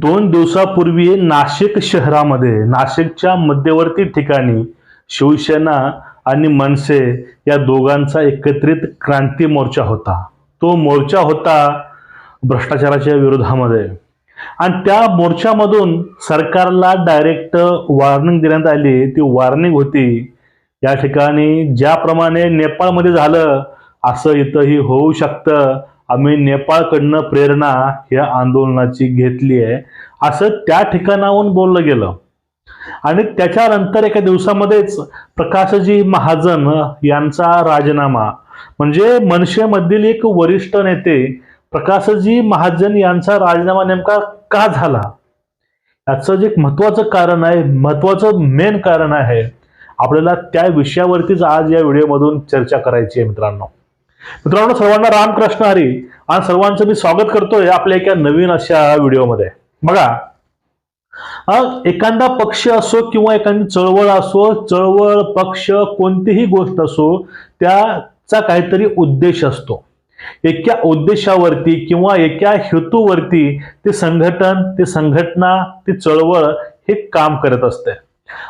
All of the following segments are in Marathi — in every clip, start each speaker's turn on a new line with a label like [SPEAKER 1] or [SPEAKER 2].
[SPEAKER 1] दोन दिवसापूर्वी नाशिक शहरामध्ये नाशिकच्या मध्यवर्ती ठिकाणी शिवसेना आणि मनसे या दोघांचा एकत्रित क्रांती मोर्चा होता. तो मोर्चा होता भ्रष्टाचाराच्या विरोधामध्ये. आणि त्या मोर्चामधून सरकारला डायरेक्ट वॉर्निंग देण्यात आली. ती वॉर्निंग होती या ठिकाणी ज्याप्रमाणे नेपाळमध्ये झालं असं इथंही होऊ शकतं. आम्ही नेपाळकडनं प्रेरणा या आंदोलनाची घेतली आहे. असं त्या ठिकाणाहून बोललं गेलं. आणि त्याच्यानंतर एका दिवसामध्येच प्रकाशजी महाजन यांचा राजीनामा. म्हणजे मनसेमधील एक वरिष्ठ नेते प्रकाशजी महाजन यांचा राजीनामा नेमका का झाला? याचं जे एक महत्वाचं कारण आहे महत्वाचं मेन कारण आहे आपल्याला त्या विषयावरतीच आज या व्हिडिओमधून चर्चा करायची आहे मित्रांनो. मित्रांनो सर्वांना रामकृष्ण हरी आणि सर्वांचं मी स्वागत करतोय आपल्या एका नवीन अशा व्हिडिओमध्ये. बघा एखादा पक्ष असो किंवा एखादी चळवळ असो चळवळ पक्ष कोणतीही गोष्ट असो त्याचा काहीतरी उद्देश असतो. एका उद्देशावरती किंवा एका हेतूवरती ते संघटन ते संघटना ती चळवळ हे काम करत असते.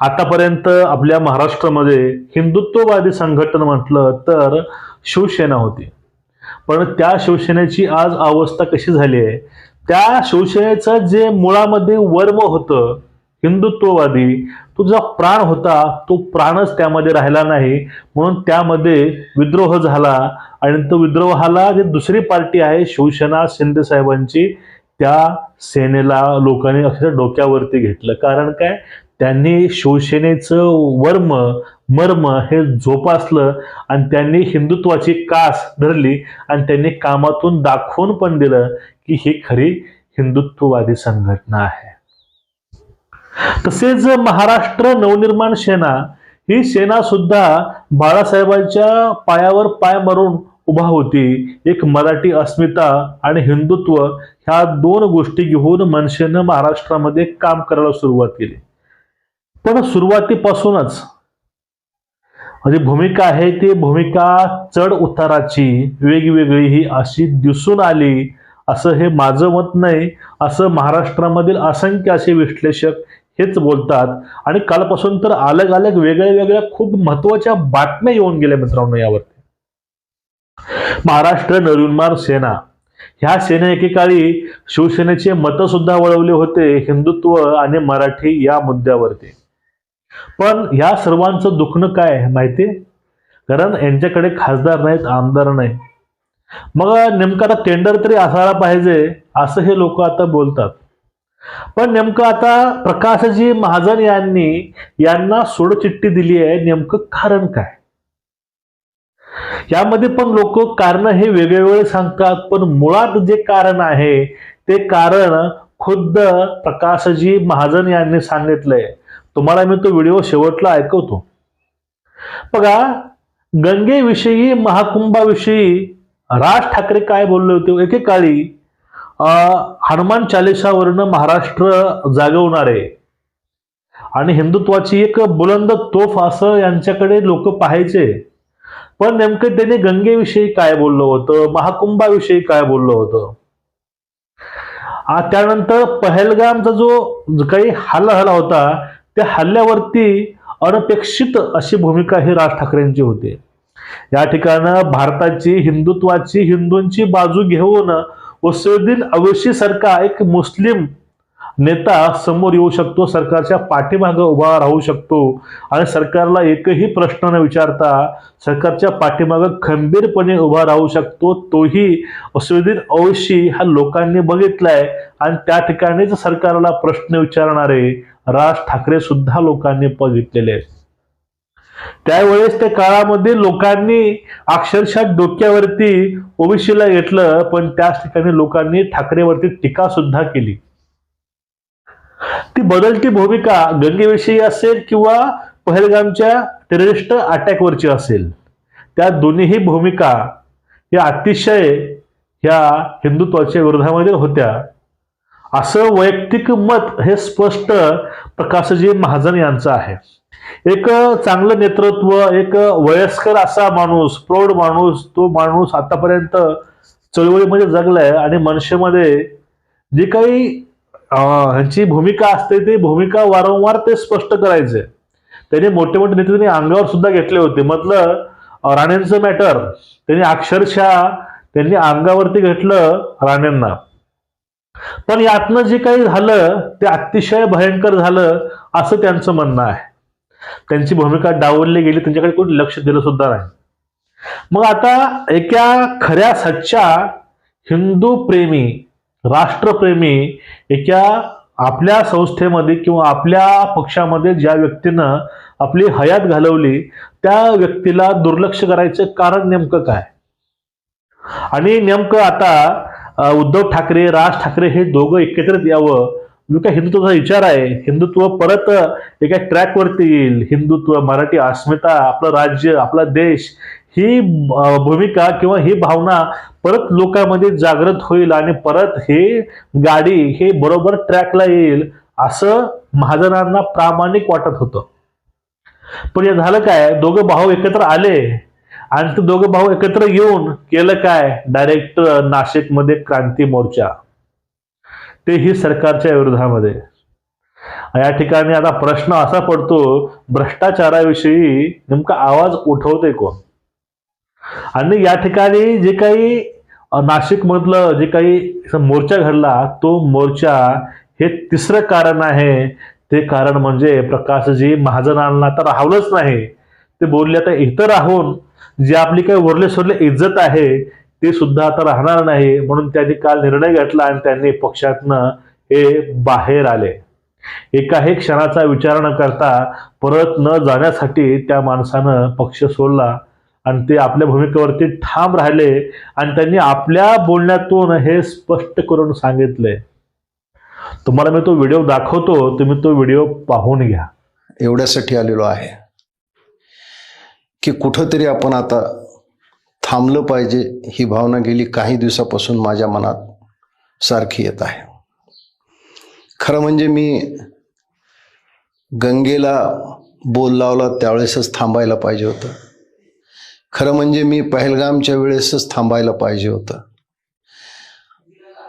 [SPEAKER 1] आतापर्यंत आपल्या महाराष्ट्रामध्ये हिंदुत्ववादी संघटन म्हटलं तर शिवसेना होती. पण त्या शिवसेनेची आज अवस्था कशी झाली आहे? त्या शिवसेनेचं जे मुळामध्ये वर्म होतं हिंदुत्ववादी तो जो प्राण होता तो प्राणच त्यामध्ये राहिला नाही. म्हणून त्यामध्ये विद्रोह झाला आणि तो विद्रोहाला जी दुसरी पार्टी आहे शिवसेना शिंदे साहेबांची त्या सेनेला लोकांनी अक्षरशः डोक्यावरती घेतलं. कारण काय? त्यांनी शिवसेनेचं वर्म मर्म हे जोपासलं आणि त्यांनी हिंदुत्वाची कास धरली आणि त्यांनी कामातून दाखवून पण दिलं की ही खरी हिंदुत्ववादी संघटना आहे. तसेच महाराष्ट्र नवनिर्माण सेना ही सेना सुद्धा बाळासाहेबांच्या पायावर पाय मारून उभा होती. एक मराठी अस्मिता आणि हिंदुत्व ह्या दोन गोष्टी घेऊन मनसेनं महाराष्ट्रामध्ये काम करायला सुरुवात केली. पण सुरुवातीपासूनच म्हणजे भूमिका आहे ती भूमिका चढ उताराची वेगवेगळी ही अशी दिसून आली. असं हे माझं मत नाही. असं महाराष्ट्रामधील असंख्य असे विश्लेषक हेच बोलतात. आणि कालपासून तर अलग अलग वेगळ्या वेगळ्या खूप महत्त्वाच्या बातम्या येऊन गेल्या मित्रांनो यावरती. महाराष्ट्र नरुन्मार सेना. ह्या सेने एकेकाळी शिवसेनेचे मतं सुद्धा वळवले होते हिंदुत्व आणि मराठी या मुद्द्यावरती. पण ह्या सर्वांचं दुखणं काय आहे माहिती कारण यांच्याकडे खासदार नाहीत आमदार नाही मग नेमकं आता टेंडर तरी असायला पाहिजे असं हे लोक आता बोलतात. पण नेमकं आता प्रकाशजी महाजन यांनी यांना सोडचिठ्ठी दिली आहे नेमकं कारण काय? यामध्ये पण लोक कारण हे वेगवेगळे सांगतात पण मुळात जे कारण आहे ते कारण खुद्द प्रकाशजी महाजन यांनी सांगितलंय. तुम्हाला मी तो व्हिडिओ शेवटला ऐकवतो. बघा गंगेविषयी महाकुंभाविषयी राज ठाकरे काय बोलले होते? एकेकाळी हनुमान चालिसावरनं महाराष्ट्र जागवणारे. आणि हिंदुत्वाची एक बुलंद तोफ असं यांच्याकडे लोक पाहायचे. पण नेमकं त्यांनी गंगेविषयी काय बोललं होतं? महाकुंभाविषयी काय बोललं होतं? त्यानंतर पहलगामचा जो जो काही हल्ला झाला होता त्या हल्ल्यावरती अनपेक्षित अशी भूमिका ही राज ठाकरेंची होती. या ठिकाणं भारताची हिंदुत्वाची हिंदूंची बाजू घेऊन वसुद्दीन अवैसी सारखा एक मुस्लिम नेता समोर येऊ शकतो सरकारच्या पाठीमागं उभा राहू शकतो आणि सरकारला एकही प्रश्न न विचारता सरकारच्या पाठीमागं खंबीरपणे उभा राहू शकतो. तोही वसुद्दीन अवशी हा लोकांनी बघितलाय आणि त्या ठिकाणीच सरकारला प्रश्न विचारणारे राज ठाकरे सुद्धा लोकांनी बघितलेले आहेत. त्यावेळेस त्या काळामध्ये लोकांनी अक्षरशः डोक्यावरती ओबीसीला घेतलं पण त्याच ठिकाणी लोकांनी ठाकरेवरती टीका सुद्धा केली. ती बदलती भूमिका गंगेविषयी असेल किंवा पहलगामच्या टेररिस्ट अटॅकवरची असेल त्या दोन्हीही भूमिका या अतिशय ह्या हिंदुत्वाच्या विरोधामध्ये होत्या. असं वैयक्तिक मत हे स्पष्ट प्रकाशजी महाजन यांचं आहे. एक चांगलं नेतृत्व एक वयस्कर असा माणूस प्रौढ माणूस तो माणूस आतापर्यंत चळवळीमध्ये जगलाय आणि मनसेमध्ये जी काही ह्यांची भूमिका असते ती भूमिका वारंवार ते स्पष्ट करायचे. त्यांनी मोठे मोठे नेते त्यांनी अंगावर सुद्धा घेतले होते. म्हटलं राणेंचं मॅटर त्यांनी अक्षरशः त्यांनी अंगावरती घेतलं राणेंना पण यातनं जे काही झालं ते अतिशय भयंकर झालं असं त्यांचं म्हणणं आहे. त्यांची भूमिका डावलली गेली त्यांच्याकडे कोणी लक्ष दिलं सुद्धा नाही. मग आता एका खऱ्या सच्च्या हिंदू प्रेमी राष्ट्रप्रेमी एका आपल्या संस्थेमध्ये किंवा आपल्या पक्षामध्ये ज्या व्यक्तीनं आपली हयात घालवली त्या व्यक्तीला दुर्लक्ष करायचं कारण नेमकं काय? आणि नेमकं आता उद्धव ठाकरे राज ठाकरे हे दोघं एकत्रित यावं. जो काय हिंदुत्वाचा विचार आहे हिंदुत्व परत एका ट्रॅकवरती येईल. हिंदुत्व मराठी अस्मिता आपलं राज्य आपला देश ही भूमिका किंवा ही भावना परत लोकांमध्ये जागृत होईल आणि परत हे गाडी हे बरोबर ट्रॅकला येईल असं महाजनांना प्रामाणिक वाटत होतं. पण हे झालं काय? दोघं भाऊ एकत्र आले. आणि ते दोघं भाऊ एकत्र येऊन केलं काय? डायरेक्ट नाशिकमध्ये क्रांती मोर्चा. तेही सरकारच्या विरोधामध्ये. या ठिकाणी आता प्रश्न असा पडतो भ्रष्टाचाराविषयी नेमका आवाज उठवते कोण? आणि या ठिकाणी जे काही नाशिक मधलं जे काही मोर्चा घडला तो मोर्चा हे तिसरं कारण आहे. ते कारण म्हणजे प्रकाशजी महाजनांना तर राहवलंच नाही. ते बोलले आता इथं राहून जी आपली काही उरले सुरले इज्जत आहे ते सुद्धा आता राहणार नाही म्हणून त्यांनी काल निर्णय घेतला आणि त्यांनी पक्षातनं हे बाहेर आले. एकाही क्षणाचा विचार न करता परत न जाण्यासाठी त्या माणसानं पक्ष सोडला आणि ते आपल्या भूमिकेवरती ठाम राहिले आणि त्यांनी आपल्या बोलण्यातून हे स्पष्ट करून सांगितले. तुम्हाला मी तो व्हिडिओ दाखवतो तुम्ही तो व्हिडिओ पाहून घ्या.
[SPEAKER 2] एवढ्यासाठी आलेलो आहे. की कुठंतरी आपण आता थांबलं पाहिजे ही भावना गेली काही दिवसापासून माझ्या मनात सारखी येत आहे. खरं म्हणजे मी गंगेला बोल लावला त्यावेळेसच थांबायला पाहिजे होतं. खरं म्हणजे मी पहलगामच्या वेळेसच थांबायला पाहिजे होतं.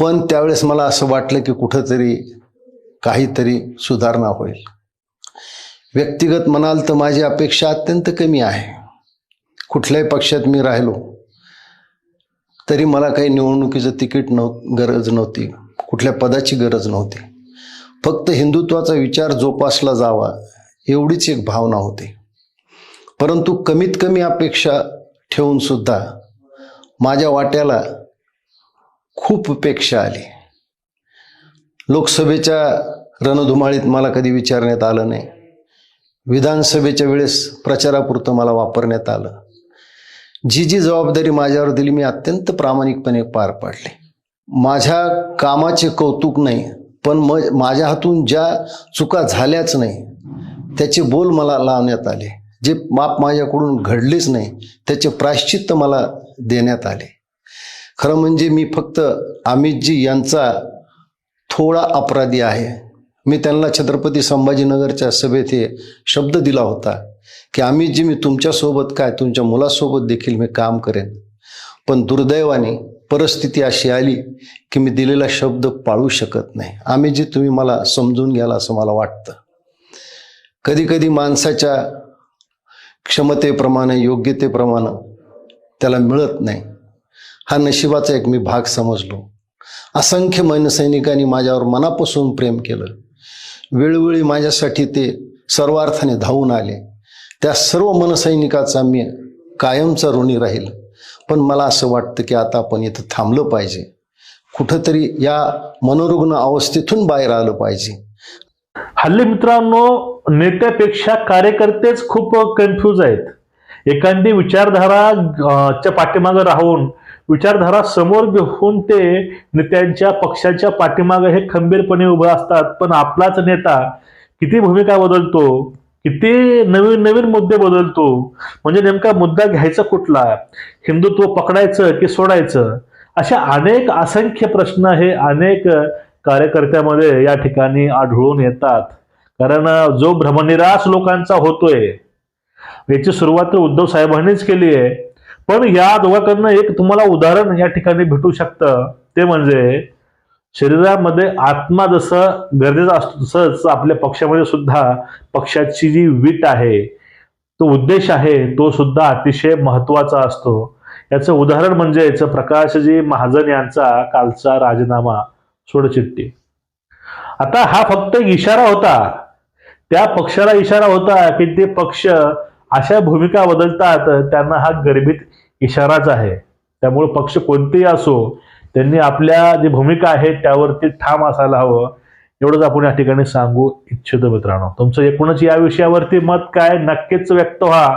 [SPEAKER 2] पण त्यावेळेस मला असं वाटलं की कुठंतरी काहीतरी सुधारणा होईल. व्यक्तिगत म्हणाल तर माझी अपेक्षा अत्यंत कमी आहे. कुठल्याही पक्षात मी राहिलो तरी मला काही निवडणुकीचं तिकीट नव्ह गरज नव्हती. कुठल्या पदाची गरज नव्हती. फक्त हिंदुत्वाचा विचार जोपासला जावा एवढीच एक भावना होती. परंतु कमीत कमी अपेक्षा ठेवून सुद्धा माझ्या वाट्याला खूप अपेक्षा आली. लोकसभेच्या रणधुमाळीत मला कधी विचारण्यात आलं नाही. विधानसभेच्या वेळेस प्रचारापुरतं मला वापरण्यात आलं. जी जी जबाबदारी माझ्यावर दिली मी अत्यंत प्रामाणिकपणे पार पाडली. माझ्या कामाचे कौतुक नाही पण म माझ्या हातून ज्या चुका झाल्याच नाही त्याचे बोल मला लावण्यात आले. जे माप माझ्याकडून घडलेच नाही त्याचे प्रायश्चित्त मला देण्यात आले. खरं म्हणजे मी फक्त अमितजी यांचा थोडा अपराधी आहे. मी त्यांना छत्रपती संभाजीनगरच्या सभेत हे शब्द दिला होता. की आम्ही जी मी तुमच्यासोबत काय तुमच्या मुलासोबत देखील मी काम करेन. पण दुर्दैवाने परिस्थिती अशी आली की मी दिलेला शब्द पाळू शकत नाही. आम्ही जी तुम्ही मला समजून घ्याल असं मला वाटतं. कधी कधी माणसाच्या क्षमतेप्रमाणे योग्यतेप्रमाणे त्याला मिळत नाही. हा नशिबाचा एक मी भाग समजलो. असंख्य मनसैनिकांनी माझ्यावर मनापासून प्रेम केलं. वेळोवेळी माझ्यासाठी ते सर्वार्थाने धावून आले. त्या सर्व मनसैनिकाचा मी कायमचा ऋणी राहील. पण मला असं वाटतं की आता आपण इथं थांबलं पाहिजे. कुठंतरी या मनोरुग्ण अवस्थेतून बाहेर आलं पाहिजे.
[SPEAKER 1] हल्ली मित्रांनो नेत्यापेक्षा कार्यकर्तेच खूप कन्फ्यूज आहेत. एखादी विचारधारा च्या पाठीमागं राहून विचारधारा समोर घेऊन ते नेत्यांच्या पक्षाच्या पाठीमागं हे खंबीरपणे उभं असतात. पण आपलाच नेता किती भूमिका बदलतो? किती नवीन नवीन मुद्दे बदलतो. म्हणजे नेमका मुद्दा घ्यायचा कुठला? हिंदुत्व पकडायचं की सोडायचं? अशा अनेक असंख्य प्रश्न हे अनेक कार्यकर्त्यामध्ये या ठिकाणी आढळून येतात. कारण जो भ्रमनिराश लोकांचा होतोय याची सुरुवात उद्धव साहेबांनीच केली आहे. पण या दोघांकडनं एक तुम्हाला उदाहरण या ठिकाणी भेटू शकतं. ते म्हणजे शरीरामध्ये आत्मा जसं गरजेचा असतो तसंच आपल्या पक्षामध्ये सुद्धा पक्षाची जी वीट आहे तो उद्देश आहे तो सुद्धा अतिशय महत्त्वाचा असतो. याचं उदाहरण म्हणजेच प्रकाशजी महाजन यांचा कालचा राजीनामा सोडचिट्टी आता हा फक्त इशारा होता. त्या पक्षाला इशारा होता की ते पक्ष अशा भूमिका बदलतात त्यांना हा गर्भित इशाराच आहे. त्यामुळे पक्ष कोणतेही असो त्यांनी आपल्या जी भूमिका आहे त्यावरती ठाम असायला हवं. एवढंच आपण या ठिकाणी सांगू इच्छितो मित्रांनो. तुमचं एकूणच या विषयावरती मत काय नक्कीच व्यक्त व्हा.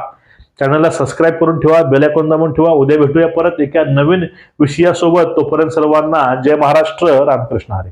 [SPEAKER 1] चॅनलला सबस्क्राईब करून ठेवा बेलायकॉन दाबून ठेवा. उद्या भेटूया परत एका नवीन विषयासोबत. तोपर्यंत सर्वांना जय महाराष्ट्र रामकृष्ण हरी.